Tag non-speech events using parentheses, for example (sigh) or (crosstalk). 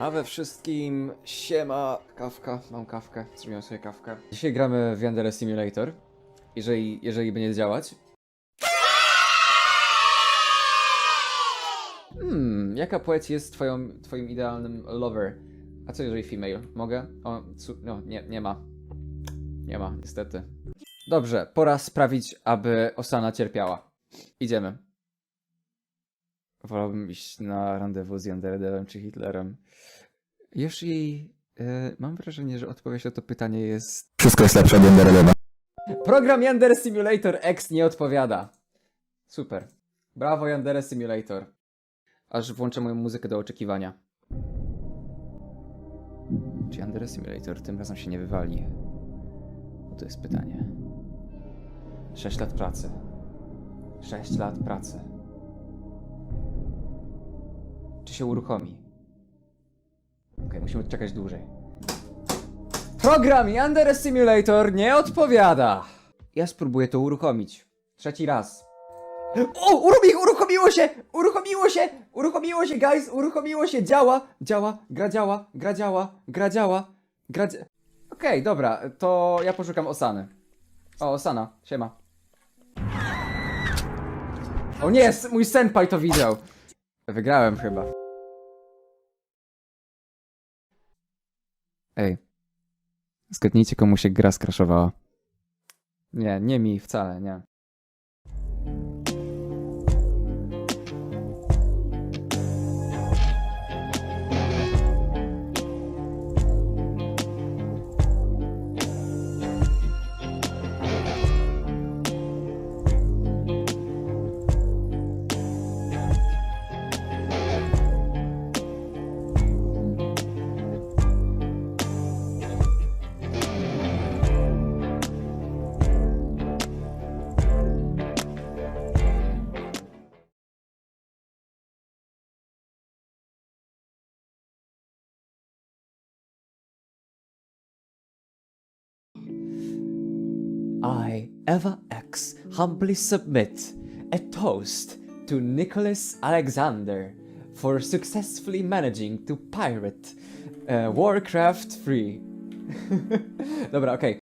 A we wszystkim siema, kawka, mam kawkę, zrobiłem sobie kawkę. Dzisiaj gramy w Yandere Simulator, jeżeli, jeżeli będzie działać. Hmm, jaka płeć jest twoją, twoim idealnym lover? A co jeżeli female? Mogę? O, no, nie, nie ma. Nie ma, niestety. Dobrze, pora sprawić, aby Osana cierpiała. Idziemy. Wolałbym iść na randewu z Yanderdevem czy Hitlerem. Jeśli e, mam wrażenie, że odpowiedź na to pytanie jest. Wszystko jest lepsze od Enderleba. Program Yandere Simulator X nie odpowiada. Super. Brawo Yandere Simulator. Aż włączę moją muzykę do oczekiwania. Czy Yandere Simulator tym razem się nie wywali? No to jest pytanie. 6 lat pracy. 6 lat pracy. Czy się uruchomi? Okej, musimy czekać dłużej. Program Yandere Simulator nie odpowiada. Ja spróbuję to uruchomić. Trzeci raz. O, uruchomi, uruchomiło się! Uruchomiło się! Uruchomiło się, guys! Uruchomiło się! Działa! Działa! Gra działa! Gra działa! Gra działa! Gra dzia... Okej, dobra, to ja poszukam Osany. O, Osana, siema. O nie, mój senpai to widział. Wygrałem chyba. Ej. Zgadnijcie, komu się gra skraszowała. Nie, nie mi wcale, nie. I, Eva X, humbly submit a toast to Nicholas Alexander for successfully managing to pirate uh, Warcraft 3. (laughs) Dobra, okej.